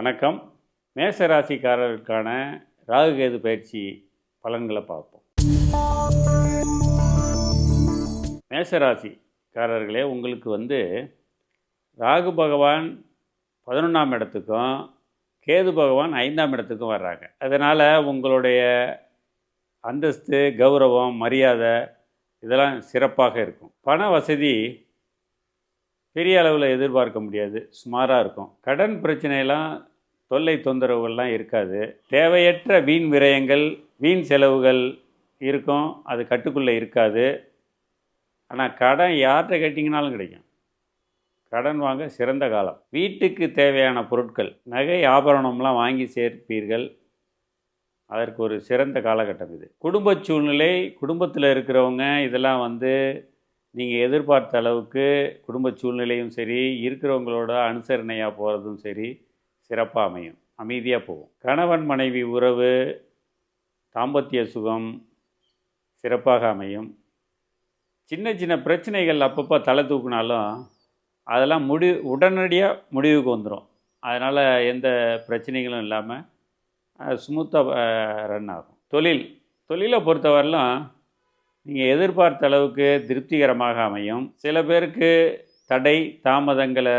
வணக்கம். மேசராசிக்காரர்களுக்கான ராகுகேது பயிற்சி பலன்களை பார்ப்போம். மேசராசிக்காரர்களே உங்களுக்கு வந்து ராகு பகவான் பதினொன்றாம் இடத்துக்கும் கேது பகவான் ஐந்தாம் இடத்துக்கும் வர்றாங்க. அதனால் உங்களுடைய அந்தஸ்து கௌரவம் மரியாதை இதெல்லாம் சிறப்பாக இருக்கும். பண வசதி பெரிய அளவில் எதிர்பார்க்க முடியாது. சுமாராக இருக்கும். கடன் பிரச்சனையெல்லாம் தொல்லை தொந்தரவுகள்லாம் இருக்காது. தேவையற்ற வீண் விரயங்கள் வீண் செலவுகள் இருக்கும். அது கட்டுக்குள்ளே இருக்காது. ஆனால் கடன் யார்கிட்ட கேட்டிங்கனாலும் கிடைக்கும். கடன் வாங்க சிறந்த காலம். வீட்டுக்கு தேவையான பொருட்கள் நகை ஆபரணம்லாம் வாங்கி சேர்ப்பீர்கள். அதற்கு ஒரு சிறந்த காலகட்டம் இது. குடும்ப சூழ்நிலை குடும்பத்தில் இருக்கிறவங்க இதெல்லாம் வந்து நீங்கள் எதிர்பார்த்த அளவுக்கு குடும்ப சூழ்நிலையும் சரி இருக்கிறவங்களோட அனுசரணையாக போகிறதும் சரி சிறப்பாக அமையும். அமைதியாக போகும் கணவன் மனைவி உறவு தாம்பத்திய சுகம் சிறப்பாக அமையும். சின்ன சின்ன பிரச்சனைகள் அப்பப்போ தலை தூக்குனாலும் அதெல்லாம் முடி உடனடியாக முடிவுக்கு வந்துடும் அதனால் எந்த பிரச்சனைகளும் இல்லாமல் ஸ்மூத்தாக ரன் ஆகும். தொழில். தொழிலை பொறுத்தவரையிலும் நீங்கள் எதிர்பார்த்த அளவுக்கு திருப்திகரமாக அமையும். சில பேருக்கு தடை தாமதங்களை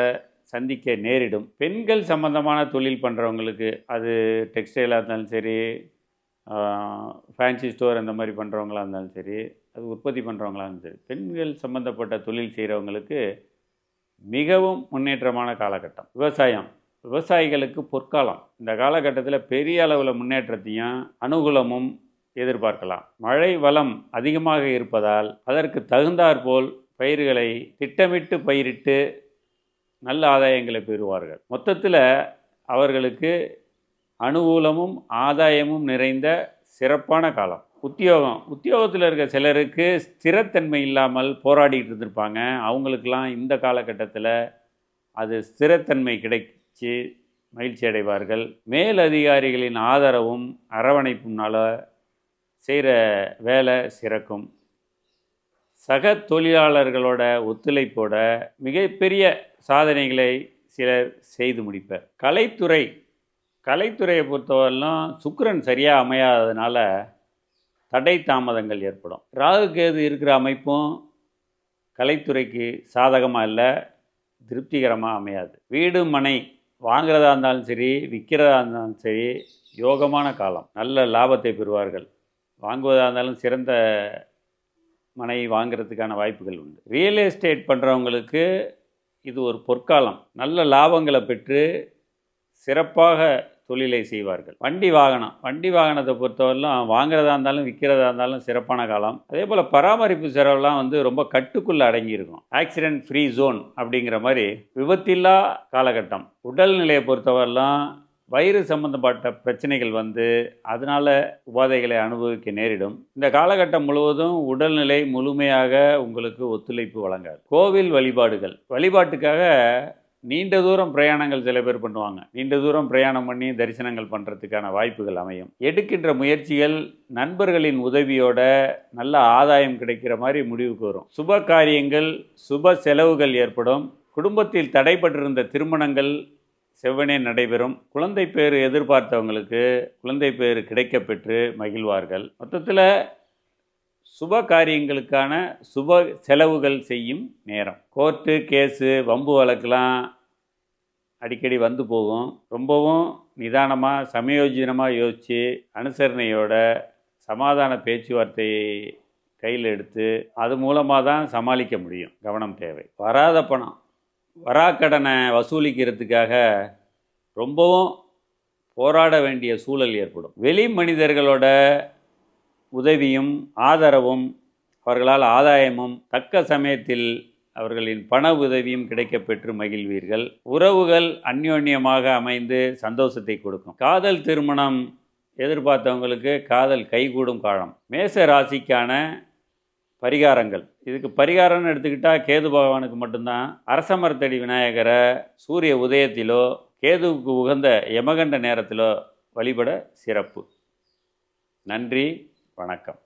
சந்திக்க நேரிடும். பெண்கள் சம்பந்தமான தொழில் பண்ணுறவங்களுக்கு அது டெக்ஸ்டைலாக இருந்தாலும் சரி ஃபேன்சி ஸ்டோர் அந்த மாதிரி பண்ணுறவங்களா இருந்தாலும் சரி அது உற்பத்தி பண்ணுறவங்களா இருந்தாலும் சரி பெண்கள் சம்மந்தப்பட்ட தொழில் செய்கிறவங்களுக்கு மிகவும் முன்னேற்றமான காலகட்டம். விவசாயம். விவசாயிகளுக்கு பொற்காலம். இந்த காலகட்டத்தில் பெரிய அளவில் முன்னேற்றத்தையும் அனுகூலமும் எதிர்பார்க்கலாம். மழை வளம் அதிகமாக இருப்பதால் அதற்கு தகுந்தாற்போல் பயிர்களை திட்டமிட்டு பயிரிட்டு நல்ல ஆதாயங்களை பெறுவார்கள். மொத்தத்தில் அவர்களுக்கு அனுகூலமும் ஆதாயமும் நிறைந்த சிறப்பான காலம். உத்தியோகம். உத்தியோகத்தில் இருக்க சிலருக்கு ஸ்திரத்தன்மை இல்லாமல் போராடிட்டு இருந்திருப்பாங்க. அவங்களுக்கெல்லாம் இந்த காலகட்டத்தில் அது ஸ்திரத்தன்மை கிடைச்சி மகிழ்ச்சி அடைவார்கள். மேல் அதிகாரிகளின் ஆதரவும் அரவணைப்புனால செய்கிற வேலை சிறக்கும். சக தொழிலாளர்களோட ஒத்துழைப்போட மிகப்பெரிய சாதனைகளை சிலர் செய்து முடிப்பர். கலைத்துறை கலைத்துறையை பொறுத்தவரைலாம் சுக்கரன் சரியாக அமையாததுனால தடை தாமதங்கள் ஏற்படும். ராகு கேது இருக்கிற அமைப்பும் கலைத்துறைக்கு சாதகமாக இல்லை திருப்திகரமாக அமையாது. வீடு மனை வாங்கிறதா இருந்தாலும் சரி விற்கிறதா இருந்தாலும் சரி யோகமான காலம். நல்ல லாபத்தை பெறுவார்கள். வாங்குவதாக இருந்தாலும் சிறந்த மனை வாங்குறதுக்கான வாய்ப்புகள் உண்டு. ரியல் எஸ்டேட் பண்ணுறவங்களுக்கு இது ஒரு பொற்காலம். நல்ல லாபங்களை பெற்று சிறப்பாக தொழிலை செய்வார்கள். வண்டி வாகனம். வண்டி வாகனத்தை பொறுத்தவரையிலும் வாங்குறதா இருந்தாலும் விற்கிறதா இருந்தாலும் சிறப்பான காலம். அதே போல் பராமரிப்பு செலவுலாம் வந்து ரொம்ப கட்டுக்குள்ளே அடங்கியிருக்கும். ஆக்சிடென்ட் ஃப்ரீ ஜோன் அப்படிங்கிற மாதிரி விபத்தில்லா காலகட்டம். உடல்நிலையை பொறுத்தவரைலாம் வயிறு சம்பந்தப்பட்ட பிரச்சனைகள் வந்து அதனால் உபாதைகளை அனுபவிக்க நேரிடும். இந்த காலகட்டம் முழுவதும் உடல்நிலை முழுமையாக உங்களுக்கு ஒத்துழைப்பு வழங்காது. கோவில் வழிபாடுகள். வழிபாட்டுக்காக நீண்ட தூரம் பிரயாணங்கள் சில பேர் பண்ணுவாங்க. நீண்ட தூரம் பிரயாணம் பண்ணி தரிசனங்கள் பண்ணுறதுக்கான வாய்ப்புகள் அமையும். எடுக்கின்ற முயற்சிகள் நண்பர்களின் உதவியோட நல்ல ஆதாயம் கிடைக்கிற மாதிரி முடிவுக்கு வரும். சுப காரியங்கள் சுப செலவுகள் ஏற்படும். குடும்பத்தில் தடைப்பட்டிருந்த திருமணங்கள் செவ்வனே நடைபெறும். குழந்தை பேர் எதிர்பார்த்தவங்களுக்கு குழந்தை பேர் கிடைக்கப்பெற்று மகிழ்வார்கள். மொத்தத்தில் சுப காரியங்களுக்கான சுப செலவுகள் செய்யும் நேரம். கோர்ட்டு கேஸு வம்பு வழக்கெலாம் அடிக்கடி வந்து போகும். ரொம்பவும் நிதானமாக சமயோஜினமாக யோசித்து அனுசரணையோட சமாதான பேச்சுவார்த்தையை கையில் எடுத்து அது மூலமாக தான் சமாளிக்க முடியும். கவனம் தேவை. வராத பணம். வராக்கடனை வசூலிக்கிறதுக்காக ரொம்பவும் போராட வேண்டிய சூழல் ஏற்படும். வெளி மனிதர்களோட உதவியும் ஆதரவும் அவர்களால் ஆதாயமும் தக்க சமயத்தில் அவர்களின் பண உதவியும் கிடைக்கப்பெற்று மகிழ்வீர்கள். உறவுகள் அந்யோன்யமாக அமைந்து சந்தோஷத்தை கொடுக்கும். காதல் திருமணம் எதிர்பார்த்தவங்களுக்கு காதல் கைகூடும் காலம். மேச ராசிக்கான பரிகாரங்கள். இதுக்கு பரிகாரம்னு எடுத்துக்கிட்டால் கேது பகவானுக்கு மட்டும்தான். அரசமரத்தடி விநாயகரை சூரிய உதயத்திலோ கேதுவுக்கு உகந்த யமகண்ட நேரத்திலோ வழிபட சிறப்பு. நன்றி வணக்கம்.